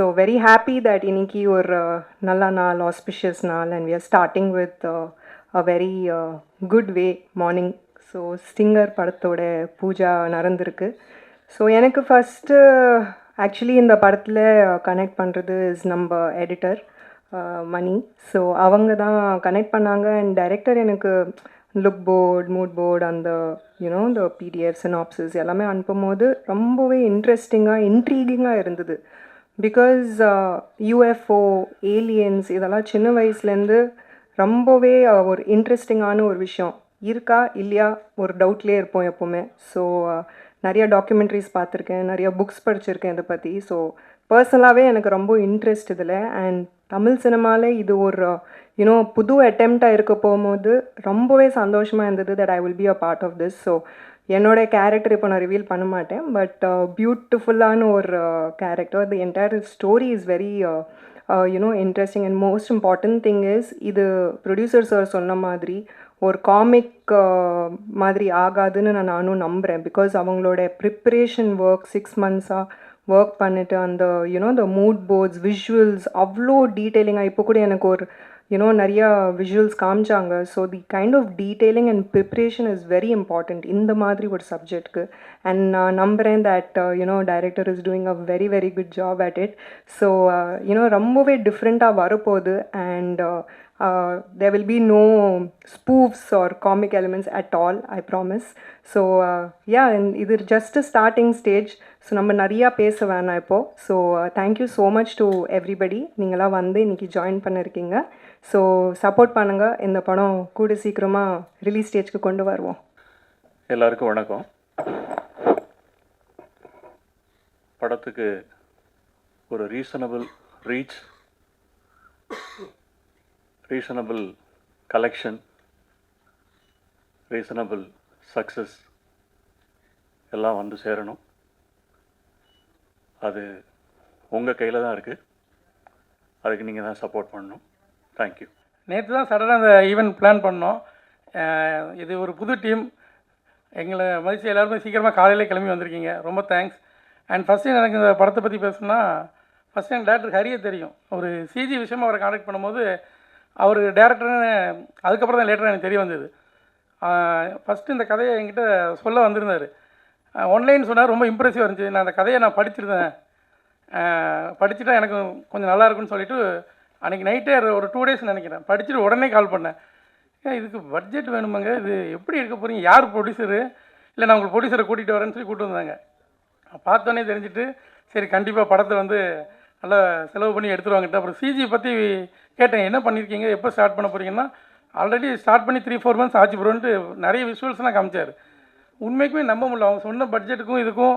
So very happy that இன்னைக்கு ஒரு uh, நல்ல நாள் ஆஸ்பிஷியஸ் நாள் and we are starting with a very good way morning so stinger படத்தோட பூஜா நடந்திருக்கு. ஸோ எனக்கு ஃபஸ்ட்டு ஆக்சுவலி uh, இந்த படத்தில் கனெக்ட் பண்ணுறது இஸ் நம்ம எடிட்டர் uh, மணி. ஸோ அவங்க தான் கனெக்ட் பண்ணாங்க அண்ட் டைரக்டர் எனக்கு லுக் போர்ட் மூட் போர்டு அந்த யூனோ இந்த பிடிஎஃப் சினாப்சிஸ் எல்லாமே அனுப்பும் போது ரொம்பவே இன்ட்ரெஸ்டிங்காக இன்ட்ரீகிங்காக இருந்தது. பிகாஸ் யூஎஃப்ஓ ஏலியன்ஸ் இதெல்லாம் சின்ன வயசுலேருந்து ரொம்பவே uh, ஒரு இன்ட்ரெஸ்டிங்கான ஒரு விஷயம். இருக்கா இல்லையா ஒரு டவுட்லேயே இருப்போம் எப்போவுமே. ஸோ uh, நிறைய டாக்குமெண்ட்ரிஸ் பார்த்துருக்கேன் நிறைய புக்ஸ் படிச்சிருக்கேன் இதை பற்றி ஸோ பர்சனலாகவே எனக்கு ரொம்ப இன்ட்ரெஸ்ட் இதில். அண்ட் தமிழ் சினிமாவில் இது ஒரு யூனோ புது அட்டெம்ப்டாக இருக்க போகும்போது ரொம்பவே சந்தோஷமாக இருந்தது that I will be a part of this so என்னோட கேரக்டர் இப்போ நான் ரிவீல் பண்ண மாட்டேன். பட் பியூட்டிஃபுல்லான uh, ஒரு character the entire story is very you know interesting and most important thing is இது ப்ரொடியூசர் சார் சொன்ன மாதிரி ஒரு காமிக் uh, மாதிரி ஆகாதுன்னு நான் நானும் நம்புகிறேன் பிகாஸ் அவங்களோட ப்ரிப்ரேஷன் ஒர்க் சிக்ஸ் மந்த்ஸாக ஒர்க் பண்ணிட்டு அந்த யூனோ இந்த மூட் போர்ட்ஸ் விஷுவல்ஸ் அவ்வளோ டீட்டெயிலிங்காக இப்போ கூட எனக்கு ஒரு யூனோ நிறையா விஷுவல்ஸ் காமிச்சாங்க. So the kind of detailing and preparation is very important இந்த மாதிரி ஒரு சப்ஜெக்ட்க்கு அண்ட் நான் நம்புகிறேன் that you know director is doing a very very good job at it so you know ரொம்பவே டிஃப்ரெண்ட்டாக வரப்போகுது. And uh, will be no no or comic elements at all I promise so yeah இது just starting stage so நம்ம நிறையா பேச வேணாம் இப்போது so thank you so much to everybody நீங்களாம் வந்து இன்றைக்கி ஜாயின் பண்ணியிருக்கீங்க ஸோ சப்போர்ட் பண்ணுங்கள் இந்த படம் கூட சீக்கிரமாக ரிலீஸ் ஸ்டேஜ்க்கு கொண்டு வருவோம். எல்லாருக்கும் வணக்கம். படத்துக்கு ஒரு reasonable reach reasonable collection reasonable success எல்லாம் வந்து சேரணும். அது உங்கள் கையில் தான் இருக்குது அதுக்கு நீங்கள் தான் சப்போர்ட் பண்ணணும். தேங்க்யூ நேற்று தான் சடனாக அந்த ஈவெண்ட் பிளான் பண்ணோம். இது ஒரு புது டீம் எங்களை மதிச்சு எல்லாருமே சீக்கிரமாக காலையிலே கிளம்பி வந்திருக்கீங்க. ரொம்ப தேங்க்ஸ் அண்ட் ஃபஸ்ட்டு எனக்கு இந்த படத்தை பற்றி பேசணும்னா ஃபஸ்ட்டு எனக்கு டேரக்டர் ஹரியை தெரியும். ஒரு சிஜி விஷயமாக அவரை காண்டாக்ட் பண்ணும்போது அவர் டேரக்டர்னு அதுக்கப்புறம் தான் லேட்டராக எனக்கு தெரிய வந்தது. ஃபஸ்ட்டு இந்த கதையை என்கிட்ட சொல்ல வந்திருந்தார். ஒன்லைன் சொன்னார் ரொம்ப இம்ப்ரெசிவாக இருந்துச்சு. நான் அந்த கதையை நான் படிச்சிருந்தேன். படிச்சுட்டா எனக்கு கொஞ்சம் நல்லா இருக்கும்னு சொல்லிவிட்டு அன்றைக்கி நைட்டே ஒரு டூ டேஸ் நினைக்கிறேன். படிச்சுட்டு உடனே கால் பண்ணேன். ஏன் இதுக்கு பட்ஜெட் வேணுமாங்க? இது எப்படி இருக்க போகிறீங்க யார் ப்ரொடியூசரு இல்லை நான் உங்களுக்கு ப்ரொடியூசரை கூட்டிகிட்டு வரேன்னு சொல்லி கூப்பிட்டு வந்தாங்க. பார்த்தோன்னே தெரிஞ்சுட்டு சரி கண்டிப்பாக படத்தை வந்து நல்லா செலவு பண்ணி எடுத்துருவாங்கட்டு அப்புறம் சிஜி பற்றி கேட்டேன். என்ன பண்ணியிருக்கீங்க எப்போ ஸ்டார்ட் பண்ண போகிறீங்கன்னா ஆல்ரெடி ஸ்டார்ட் பண்ணி த்ரீ ஃபோர் மந்த்ஸ் ஆச்சு ப்ரோன்ட்டு நிறைய விஷுவல்ஸ்லாம் காமிச்சார். உண்மைக்குமே நம்ப முடியல. அவங்க சொன்ன பட்ஜெட்டுக்கும் இதுக்கும்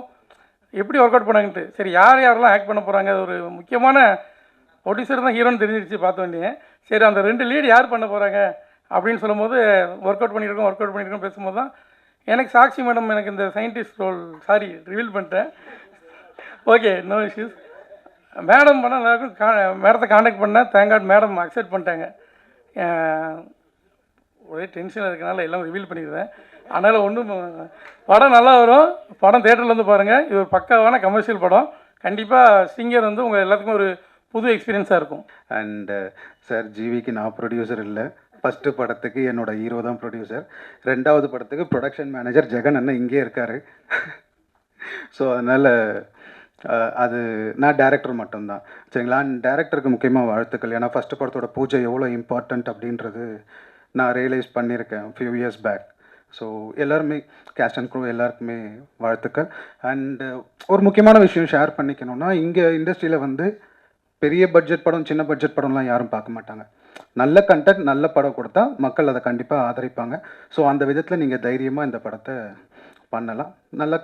எப்படி ஒர்க் அவுட் பண்ணாங்கன்ட்டு. சரி யார் யாரெல்லாம் ஆக்ட் பண்ண போகிறாங்க அது ஒரு முக்கியமான ப்ரொடியூசர் தான் ஹீரோன்னு தெரிஞ்சிருச்சு பார்த்தோன்னே. சரி அந்த ரெண்டு லீடு யார் பண்ண போகிறாங்க அப்படின்னு சொல்லும்போது ஒர்க் அவுட் பண்ணியிருக்கோம் ஒர்க் அவுட் பண்ணியிருக்கோம் பேசும்போது தான் எனக்கு சாக்ஷி மேடம் எனக்கு இந்த சயின்டிஸ்ட் ரோல் சாரி ரிவீல் பண்ணிட்டேன். ஓகே நோ இஷ்யூஸ் மேடம் பண்ண எல்லாருக்கும் கா மேடத்தை காண்டாக்ட் பண்ணேன் தேங்காட் மேடம் அக்செப்ட் பண்ணிட்டாங்க. ஒரே டென்ஷன் இருக்கனால எல்லாம் ரிவீல் பண்ணிடுறேன். அதனால் ஒன்றும் படம் நல்லா வரும். படம் தேட்டரில் வந்து பாருங்கள் இது ஒரு பக்காவான கமர்ஷியல் படம். கண்டிப்பாக சிங்கர் வந்து உங்கள் எல்லாத்துக்கும் ஒரு புது எக்ஸ்பீரியன்ஸாக இருக்கும். அண்டு சார் ஜிவிக்கு நான் ப்ரொடியூசர் இல்லை. ஃபஸ்ட்டு படத்துக்கு என்னோட ஹீரோ தான் ப்ரொடியூசர் ரெண்டாவது படத்துக்கு ப்ரொடக்ஷன் மேனேஜர் ஜெகன் அண்ணன் இங்கே இருக்கார். ஸோ அதனால் அது நான் டேரக்டர் மட்டும்தான். சரிங்களா? டேரக்டருக்கு முக்கியமாக வாழ்த்துக்கள். ஏன்னா ஃபஸ்ட்டு படத்தோட பூஜை எவ்வளோ இம்பார்ட்டண்ட் அப்படின்றது நான் ரியலைஸ் பண்ணியிருக்கேன் ஃபியூ இயர்ஸ் பேக் ஸோ எல்லாருமே கேஸ்ட் அண்ட் க்ரூ எல்லாருக்குமே வாழ்த்துக்கள். அண்டு ஒரு முக்கியமான விஷயம் ஷேர் பண்ணிக்கணும்னா இங்கே இண்டஸ்ட்ரியில் வந்து பெரிய பட்ஜெட் படம் சின்ன பட்ஜெட் படம்லாம் யாரும் பார்க்க மாட்டாங்க. நல்ல கண்டென்ட் நல்ல படம் கொடுத்தா மக்கள் அதை கண்டிப்பாக ஆதரிப்பாங்க. ஸோ அந்த விதத்தில் நீங்கள் தைரியமாக இந்த படத்தை பண்ணலாம். நல்லா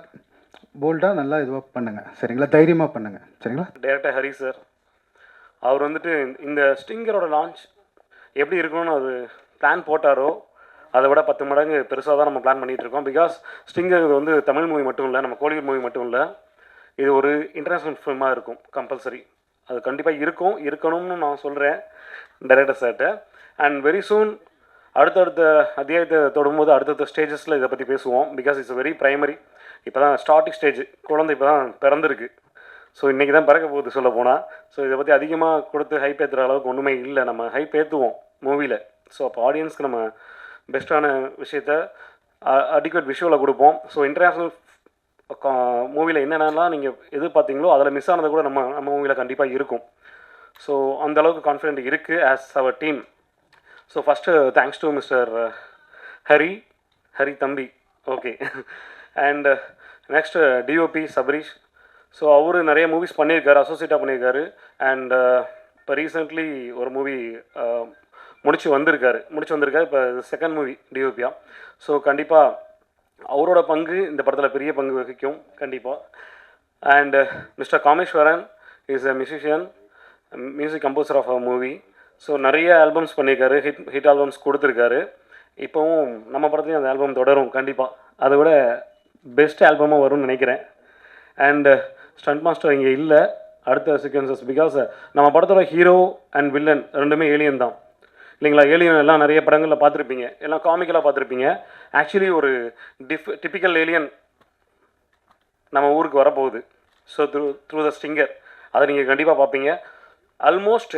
போல்டாக நல்லா இதுவாக பண்ணுங்கள் சரிங்களா? தைரியமாக பண்ணுங்கள் சரிங்களா? டேரக்டர் ஹரி சார் அவர் வந்துட்டு இந்த ஸ்டிங்கரோட லான்ச் எப்படி இருக்கணும்னு அது பிளான் போட்டாரோ அதை விட பத்து மடங்கு பெருசாக தான் நம்ம பிளான் பண்ணிகிட்டு இருக்கோம். பிகாஸ் ஸ்டிங்கர் வந்து தமிழ் மூவி மட்டும் இல்லை நம்ம கோலிவுட் மூவி மட்டும் இல்லை இது ஒரு இன்டர்நேஷ்னல் ஃபிலிமாக இருக்கும் கம்பல்சரி அது கண்டிப்பாக இருக்கும் இருக்கணும்னு நான் சொல்கிறேன் டைரக்டர் சார்கிட்ட அண்ட் வெரி சூன் அடுத்தடுத்த அத்தியாயத்தை தொடும்போது அடுத்தடுத்த ஸ்டேஜஸில் இதை பற்றி பேசுவோம். பிகாஸ் இட்ஸ் வெரி ப்ரைமரி இப்போ தான் ஸ்டார்டிங் ஸ்டேஜ் குழந்தை இப்போ தான் பிறந்திருக்கு. ஸோ இன்றைக்கி தான் பிறக்க போகுது சொல்ல போனால் ஸோ இதை பற்றி அதிகமாக கொடுத்து ஹைப் ஏற்றுற அளவுக்கு ஒன்றுமே இல்லை. நம்ம ஹைப் ஏற்றுவோம் மூவியில் ஸோ அப்போ ஆடியன்ஸ்க்கு நம்ம பெஸ்ட்டான விஷயத்த அடிக்குவேட் விஷுவலை கொடுப்போம். ஸோ இன்டர்நேஷ்னல் மூவியில் என்னென்னலாம் நீங்கள் எதிர்பார்த்தீங்களோ அதில் மிஸ் ஆனது கூட நம்ம நம்ம மூவியில் கண்டிப்பாக இருக்கும். ஸோ அந்த அளவுக்கு கான்ஃபிடென்ட் இருக்குது as our team so first thanks to mister Hari Hari தம்பி okay and next DOP Sabareesh so அவர் நிறைய மூவிஸ் பண்ணியிருக்காரு அசோசியேட்டாக பண்ணியிருக்காரு. அண்ட் இப்போ ரீசெண்ட்லி ஒரு மூவி முடிச்சு வந்திருக்காரு. முடிச்சு வந்திருக்காரு இப்போ செகண்ட் மூவி டிஓபியா ஸோ கண்டிப்பாக அவரோட பங்கு இந்த படத்தில் பெரிய பங்கு வகிக்கும் கண்டிப்பாக and mister uh, Kameswaran is a musician music composer of a movie so நிறைய ஆல்பம்ஸ் பண்ணியிருக்காரு ஹிட் ஹிட் ஆல்பம்ஸ் கொடுத்துருக்காரு. இப்போவும் நம்ம படத்துலையும் அந்த ஆல்பம் தொடரும் கண்டிப்பாக அதை விட பெஸ்ட் ஆல்பமாக வரும்னு நினைக்கிறேன். அண்டு ஸ்டண்ட் மாஸ்டர் இங்கே இல்லை. அடுத்த சீக்வன்சஸ் பிகாஸ் uh, நம்ம படத்தோட ஹீரோ அண்ட் வில்லன் ரெண்டுமே ஏலியன் தான். இல்லைங்களா? ஏலியன் எல்லாம் நிறைய படங்களில் பார்த்துருப்பீங்க. எல்லாம் காமிக்கலாக பார்த்துருப்பீங்க. ஆக்சுவலி ஒரு டிஃப் டிப்பிக்கல் ஏலியன் நம்ம ஊருக்கு வரப்போகுது. So through through the stinger அதை நீங்கள் கண்டிப்பாக பார்ப்பீங்க. Almost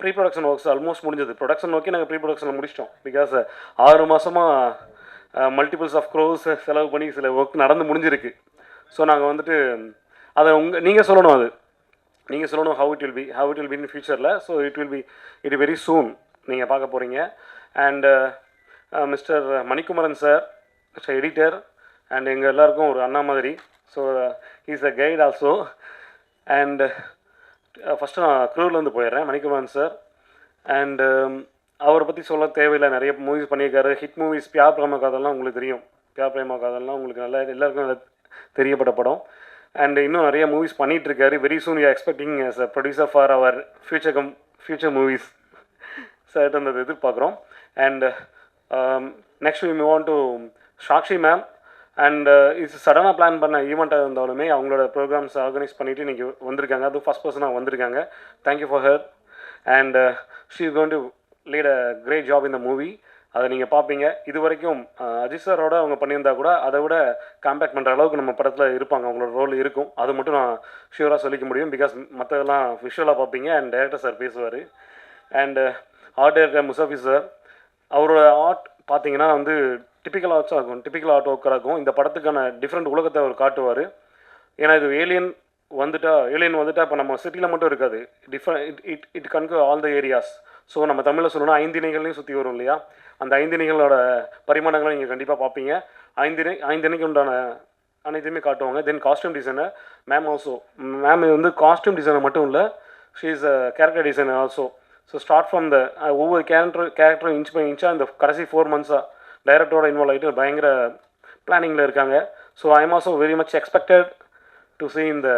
pre production works almost முடிஞ்சது. ப்ரொடக்ஷன் நோக்கி நாங்கள் ப்ரீ ப்ரொடக்ஷனில் முடிச்சிட்டோம். பிகாஸ் ஆறு மாதமாக மல்டிபிள்ஸ் ஆஃப் க்ரோஸ் செலவு பண்ணி சில ஒர்க் நடந்து முடிஞ்சிருக்கு. ஸோ நாங்கள் வந்துட்டு அதை உங்கள் நீங்கள் சொல்லணும் அது. நீங்கள் சொல்லணும் how it will be how it will be in ஃபியூச்சரில் so it will be it very soon நீங்கள் பார்க்க போகிறீங்க and mister Manikumaran sir mister editor and எங்கள் எல்லாருக்கும் ஒரு அண்ணா மாதிரி. So is a guide also and first நான் க்ரூர்லேருந்து போயிடுறேன் மணிக்குமரன் சார் அண்டு um, அவரை பற்றி சொல்ல தேவையில்லை. நிறைய மூவிஸ் பண்ணியிருக்காரு. ஹிட் மூவிஸ் பியார் பிரேம காதல்லாம் உங்களுக்கு தெரியும். பியார் பிரேம காதல்லாம் உங்களுக்கு நல்லா எல்லாருக்கும் நல்லா தெரியப்பட்ட படம். அண்ட் இன்னும் நிறைய மூவிஸ் பண்ணிட்டு இருக்காரு very soon you expecting us a producer for our future come future movies sir அந்த எதிர்பார்க்குறோம். And next we move on to Sakshi ma'am and இது சடனாக பிளான் பண்ண ஈவெண்ட்டாக இருந்தாலுமே அவங்களோட ப்ரோக்ராம்ஸ் ஆர்கனைஸ் பண்ணிவிட்டு இன்றைக்கி வந்திருக்காங்க. அதுவும் ஃபஸ்ட் பர்சனாக வந்திருக்காங்க. Thank you for her and she is going to lead a great job இந்த மூவி அதை நீங்கள் பார்ப்பீங்க. இது வரைக்கும் அஜித் சாரோட அவங்க பண்ணியிருந்தா கூட அதை விட காம்பேக்ட் பண்ணுற அளவுக்கு நம்ம படத்தில் இருப்பாங்க. அவங்களோட ரோல் இருக்கும். அது மட்டும் நான் ஷியூராக சொல்லிக்க முடியும். பிகாஸ் மற்றதெல்லாம் விஷுவலாக பார்ப்பீங்க அண்ட் டேரக்டர் சார் பேசுவார். And art director Musafi sir அவரோட ஆர்ட் பார்த்தீங்கன்னா வந்து டிப்பிக்கல் ஆர்ட்ஸாக இருக்கும். டிப்பிக்கல் ஆர்ட் ஒர்க்கராக இருக்கும். இந்த படத்துக்கான டிஃப்ரெண்ட் உலகத்தை அவர் காட்டுவார். ஏன்னா இது ஏலியன் வந்துட்டா ஏலியன் வந்துட்டா இப்போ நம்ம சிட்டியில் மட்டும் இருக்காது. Different it it it conquer all the areas so நம்ம தமிழில் சொல்லணும்னா ஐந்திணைகள்லையும் சுற்றி வரும் இல்லையா? அந்த ஐந்திணைகளோட பரிமாணங்களை நீங்கள் கண்டிப்பாக பார்ப்பீங்க. ஐந்திணை ஐந்திணைக்கு உண்டான அனைத்தையுமே காட்டுவாங்க. Then costume designer ma'am also ma'am வந்து காஸ்டியூம் டிசைனர் மட்டும் இல்லை she is a character designer also so start from the ஒவ்வொரு கேரக்டர் கேரக்டரும் இன்ச் பை இன்ச்சாக இந்த கடைசி ஃபோர் மந்த்ஸாக டைரக்டரோட இன்வால்வ் ஆகிட்டு பயங்கர பிளானிங்கில் இருக்காங்க. So I am also very much expected to see இந்த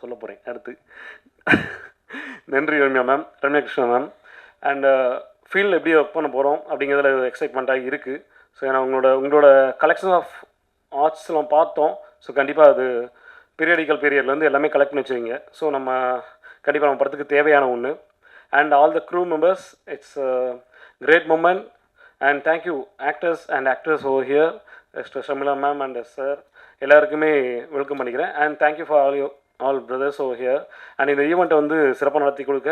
சொல்ல போகிறேன் அடுத்து. நன்றி Ramya ma'am Ramya Krishna ma'am and ஃபீல்டில் uh, எப்படி ஒர்க் பண்ண போகிறோம் அப்படிங்கிறதுல எக்ஸைட்மெண்ட்டாக இருக்குது ஸோ ஏன்னா உங்களோட உங்களோட கலெக்ஷன் ஆஃப் ஆர்ட்ஸ்லாம் பார்த்தோம். ஸோ கண்டிப்பாக அது பீரியடிக்கல் பீரியட்லேருந்து எல்லாமே கலெக்ட் பண்ணி வச்சுருங்க. ஸோ நம்ம கண்டிப்பாக நம்ம படத்துக்கு தேவையான ஒன்று and all the crew members it's great moment and thank you actors and actors over here S Shamila ma'am and sir எல்லாருக்குமே வெல்கம் பண்ணிக்கிறேன். And thank you for all you all brothers over here and இந்த ஈவெண்ட்டை வந்து சிறப்பாக நடத்தி கொடுக்க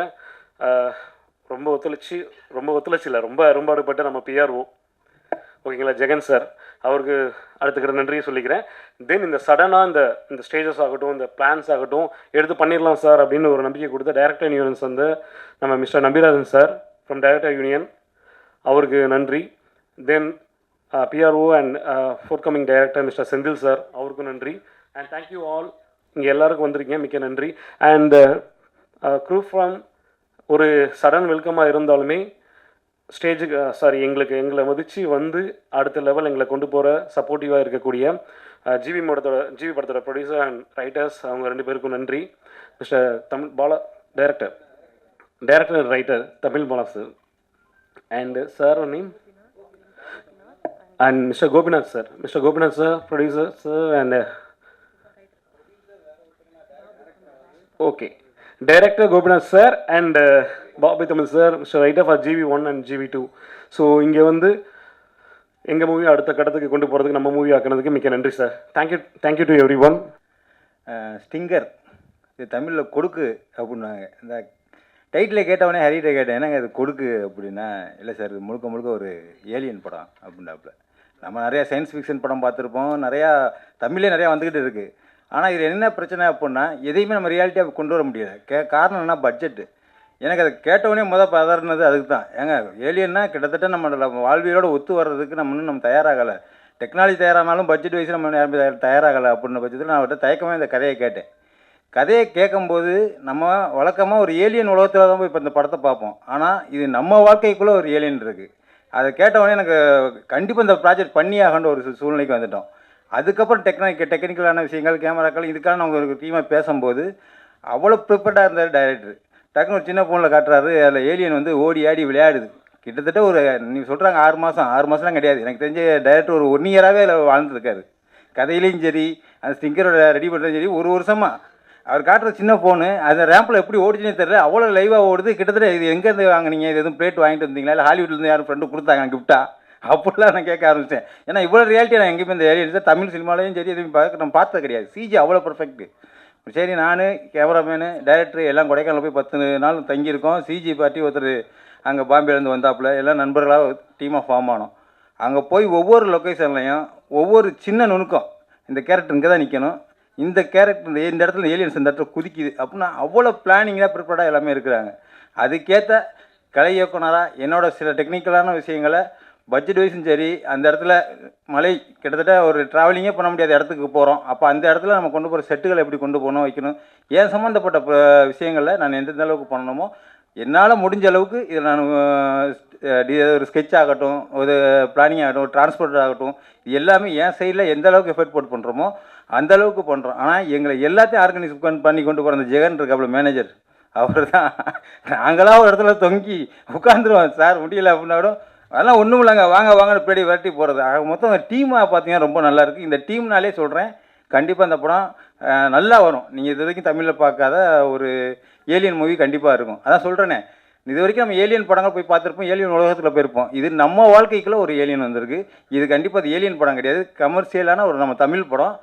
ரொம்ப ஒத்துழைச்சி ரொம்ப ஒத்துழைச்சி இல்லை ரொம்ப அரும்பாடுபட்டு நம்ம பிஆர்ஓ ஓகேங்களா ஜெகன் சார் அவருக்கு அடுத்துக்கிற நன்றியை சொல்லிக்கிறேன். தென் இந்த சடனாக இந்த இந்த ஸ்டேஜஸ் ஆகட்டும் இந்த பிளான்ஸ் ஆகட்டும் எடுத்து பண்ணிடலாம் சார் அப்படின்னு ஒரு நம்பிக்கை கொடுத்த டைரக்டர் யூனியன்ஸ் வந்து நம்ம mister Nambirajan sir from director union அவருக்கு நன்றி. Then PRO and forthcoming director mister Senthil sir அவருக்கும் நன்றி. அண்ட் தேங்க்யூ ஆல் இங்கே எல்லாருக்கும் வந்திருக்கீங்க மிக்க நன்றி. அண்ட் க்ரூ ஃப்ரம் ஒரு சடன் வெல்கமாக இருந்தாலுமே ஸ்டேஜுக்கு சாரி uh, எங்களுக்கு எங்களை மதித்து வந்து அடுத்த லெவல் எங்களை கொண்டு போகிற சப்போர்ட்டிவாக இருக்கக்கூடிய uh, ஜிவி படத்தோட ஜிவி படத்தோட ப்ரொடியூசர் அண்ட் ரைட்டர்ஸ் அவங்க ரெண்டு பேருக்கும் நன்றி. Mister Tamil Bala director director and writer Tamil Bala sir and sir name and mister Gopinath sir mister Gopinath sir producer sir and okay director Gopinath sir and Bobby Tamil sir mister writer for GV one and GV two so இங்கே வந்து எங்கள் movie அடுத்த கட்டத்துக்கு கொண்டு போகிறதுக்கு நம்ம movie ஆக்குனதுக்கு மிக்க நன்றி sir thank you thank you to everyone stinger இது தமிழில் கொடுக்கு அப்படின்னாங்க. இந்த டைட்டில் கேட்டவொடனே ஹரிட்ட கேட்டேன். என்னங்க இது கொடுக்கு அப்படின்னா இல்லை சார் இது முழுக்க முழுக்க ஒரு ஏலியன் படம் அப்படின்னாப்புல. நம்ம நிறையா சயின்ஸ் ஃபிக்ஷன் படம் பார்த்துருப்போம். நிறையா தமிழே நிறையா வந்துக்கிட்டு இருக்குது ஆனால் இது என்ன பிரச்சனை அப்படின்னா எதையுமே நம்ம ரியாலிட்டியாக கொண்டு வர முடியாது கே காரணம் என்ன பட்ஜெட்டு எனக்கு அதை கேட்டவொடனே முதல் பதறினது அதுக்கு தான் ஏங்க ஏலியன்னா கிட்டத்தட்ட நம்ம வாழ்வியலோடு வாழ்வியலோட ஒத்து வர்றதுக்கு நம்ம இன்னும் நம்ம தயாராகலை. டெக்னாலஜி தயாரானாலும் பட்ஜெட் வைஸ் நம்ம யாருமே தயாராகலை அப்படின்ற பட்சத்தில் நான் அவர்கிட்ட தயக்கமே இந்த கதையை கேட்டேன். கதையை கேட்கும்போது நம்ம வழக்கமாக ஒரு ஏலியன் உலகத்தில் தான் போய் இப்போ இந்த படத்தை பார்ப்போம். ஆனால் இது நம்ம வாழ்க்கைக்குள்ளே ஒரு ஏலியன் இருக்குது அதை கேட்டவொடனே எனக்கு கண்டிப்பாக இந்த ப்ராஜெக்ட் பண்ணி ஆகன்ற ஒரு சூ- சூழ்நிலைக்கு வந்துட்டோம். அதுக்கப்புறம் டெக்னிக் டெக்னிக்கலான விஷயங்கள் கேமராக்கள் இதுக்காக நம்ம ஒரு டீமாக பேசும்போது அவ்வளோ ப்ரிப்பேர்டாக இருந்தார் டைரக்டர் டக்குனு ஒரு சின்ன ஃபோனில் காட்டுறாரு அதில் ஏலியன் வந்து ஓடி ஆடி விளையாடுது. கிட்டத்தட்ட ஒரு நீங்கள் சொல்கிறாங்க ஆறு மாதம் ஆறு மாதம்லாம் கிடையாது. எனக்கு தெரிஞ்ச டைரக்டர் ஒரு ஒன் இயராகவே அதில் வாழ்ந்துருக்காரு. கதையிலையும் சரி அந்த ஸ்டிங்கரோட ரெடி பண்ணுறதும் சரி ஒரு வருஷமாக அவர் காட்டுற சின்ன ஃபோனு அந்த ரேம்பில் எப்படி ஓடிச்சுனே தெரியல. அவ்வளோ லைவாக ஓடுது. கிட்டத்தட்ட இது எங்கேருந்து வாங்கினீங்க? இது எதுவும் பிளேட் வாங்கிட்டு வந்தீங்களா? இல்லை ஹாலிவுட்லேருந்து யாரும் ஃப்ரெண்டு கொடுத்தாங்க கிஃப்ட்டாக அப்படிலாம் நான் கேட்க ஆரம்பித்தேன் ஏன்னா இவ்வளோ ரியாலிட்டி நான் எங்கேயுமே இந்த ஏரியா தமிழ் சினிமாலையும் சரி எதுவும் பார்க்க நான் பார்த்தது கிடையாது. சிஜி அவ்வளோ பர்ஃபெக்ட் சரி நான் கேமராமேனு டைரக்டர் எல்லாம் கொடைக்கானல் போய் பத்து நாள் தங்கியிருக்கோம். சிஜி பார்ட்டி ஒருத்தர் அங்கே பாம்பேலேருந்து வந்தாப்புல எல்லாம் நண்பர்களாக டீமாக ஃபார்ம் ஆனோம். அங்கே போய் ஒவ்வொரு லொக்கேஷன்லையும் ஒவ்வொரு சின்ன நுணுக்கம். இந்த கேரக்டர் இங்கே தான் நிற்கணும் இந்த கேரக்டர் இந்த இந்த இடத்துல ஏலியன்ஸ் இந்த இடத்துல குதிக்குது அப்படின்னா அவ்வளோ பிளானிங்காக ப்ரிப்பேர்டாக எல்லாமே இருக்கிறாங்க. அதுக்கேற்ற கலை இயக்குனராக என்னோட சில டெக்னிக்கலான விஷயங்களை பட்ஜெட் வைஸும் சரி அந்த இடத்துல மலை கிட்டத்தட்ட ஒரு ட்ராவலிங்கே பண்ண முடியாத இடத்துக்கு போகிறோம் அப்போ அந்த இடத்துல நம்ம கொண்டு போகிற செட்டுகளை எப்படி கொண்டு போகணும் வைக்கணும் ஏன் சம்மந்தப்பட்ட விஷயங்களில் நான் எந்தெந்த அளவுக்கு பண்ணணுமோ என்னால் முடிஞ்ச அளவுக்கு இதில் நான் ஒரு ஸ்கெட்ச் ஆகட்டும் ஒரு பிளானிங் ஆகட்டும் டிரான்ஸ்போர்ட் ஆகட்டும் இது எல்லாமே என் சைடில் எந்த அளவுக்கு எஃபர்ட் போட்டு பண்ணுறோமோ அந்த அளவுக்கு பண்ணுறோம் ஆனால் எங்களை எல்லாத்தையும் ஆர்கனைஸ் பண்ணி கொண்டு போகிற அந்த ஜெகன் இருக்காப்புல மேனேஜர் அவர் தான் நாங்களாக ஒரு இடத்துல தொங்கி உட்காந்துருவோம் சார் முடியல அப்படின்னாலும் அதெல்லாம் ஒன்றும் இல்லைங்க. வாங்க வாங்கன்னு பின்னாடி விரட்டி போகிறது ஆக மொத்தம் டீமாக பார்த்தீங்கன்னா ரொம்ப நல்லாயிருக்கு இந்த டீம்னாலே சொல்கிறேன் கண்டிப்பாக அந்த படம் நல்லா வரும். நீங்கள் இது வரைக்கும் தமிழில் பார்க்காத ஒரு ஏலியன் மூவி கண்டிப்பாக இருக்கும். அதான் சொல்கிறேனே இது வரைக்கும் நம்ம ஏலியன் படங்கள் போய் பார்த்துருப்போம். ஏலியன் உலகத்தில் போயிருப்போம். இது நம்ம வாழ்க்கைக்குள்ள ஒரு ஏலியன் வந்திருக்கு. இது கண்டிப்பாக அது ஏலியன் படம் கிடையாது. கமர்ஷியலான ஒரு நம்ம தமிழ் படம்.